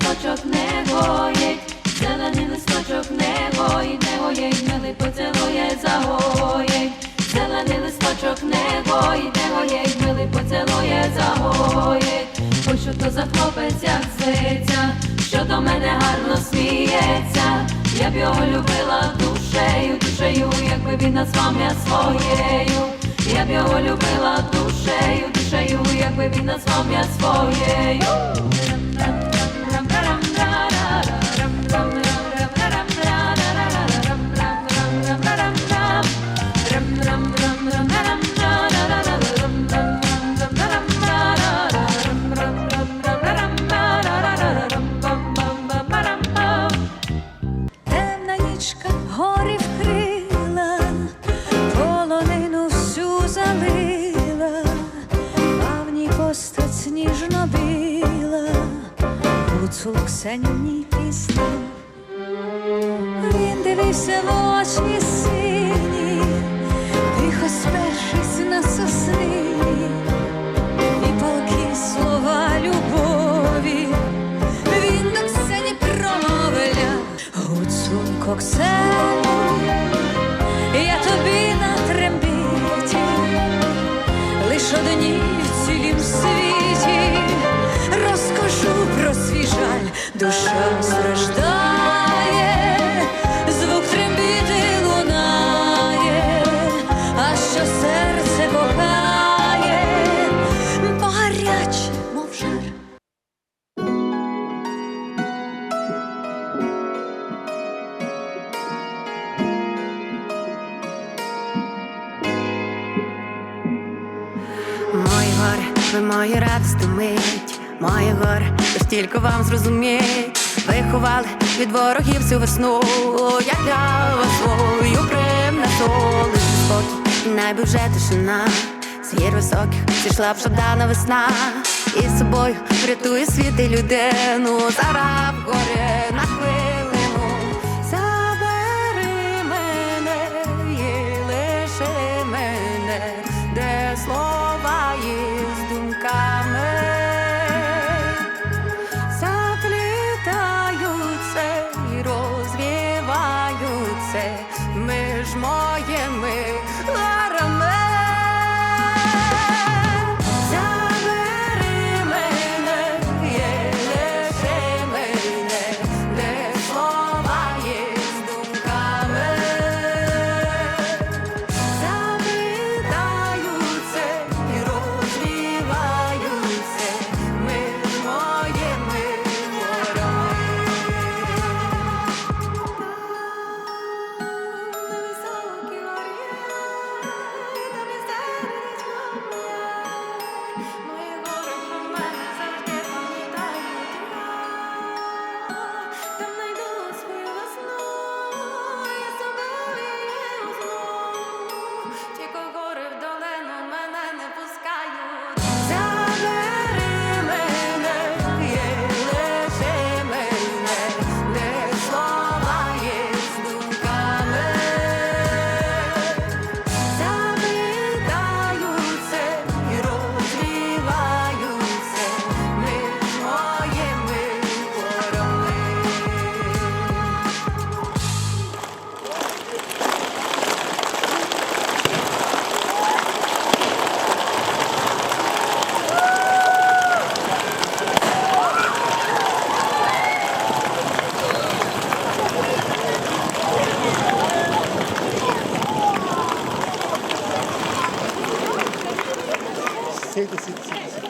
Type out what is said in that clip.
листочок не гоїть, зелений листочок не гоїть, не гоїть, милий поцілує, загоїть, зелений листочок не гоїть, не гоїть, милий поцілує, загоїть. Ой, що то за хлопець, як зветься, що до мене гарно сміється. Я б його любила душею, душею, якби він назвав мене своєю. Я б його любила душею, душею, якби він назвав мене своєю. Нічка гори вкрила, полонину всю залила, а в ній постать сніжно біла, у Ксенії пісні. Він дивився в очі сині, тихо спершись душа страждає, звук трембіти лунає, а що серце кохає, бо гаряче, мов жар. Мої гори, ви мої радості мить, мої горе, тож тільки вам зрозуміть. Виховали від ворогів всю весну, я для вас свою принесу лише спокій, найби вже тишина. З гір високих зійшла б жадана весна, і з собою врятує світ і людину, зараз в горі ми ж моє миле. 成立する。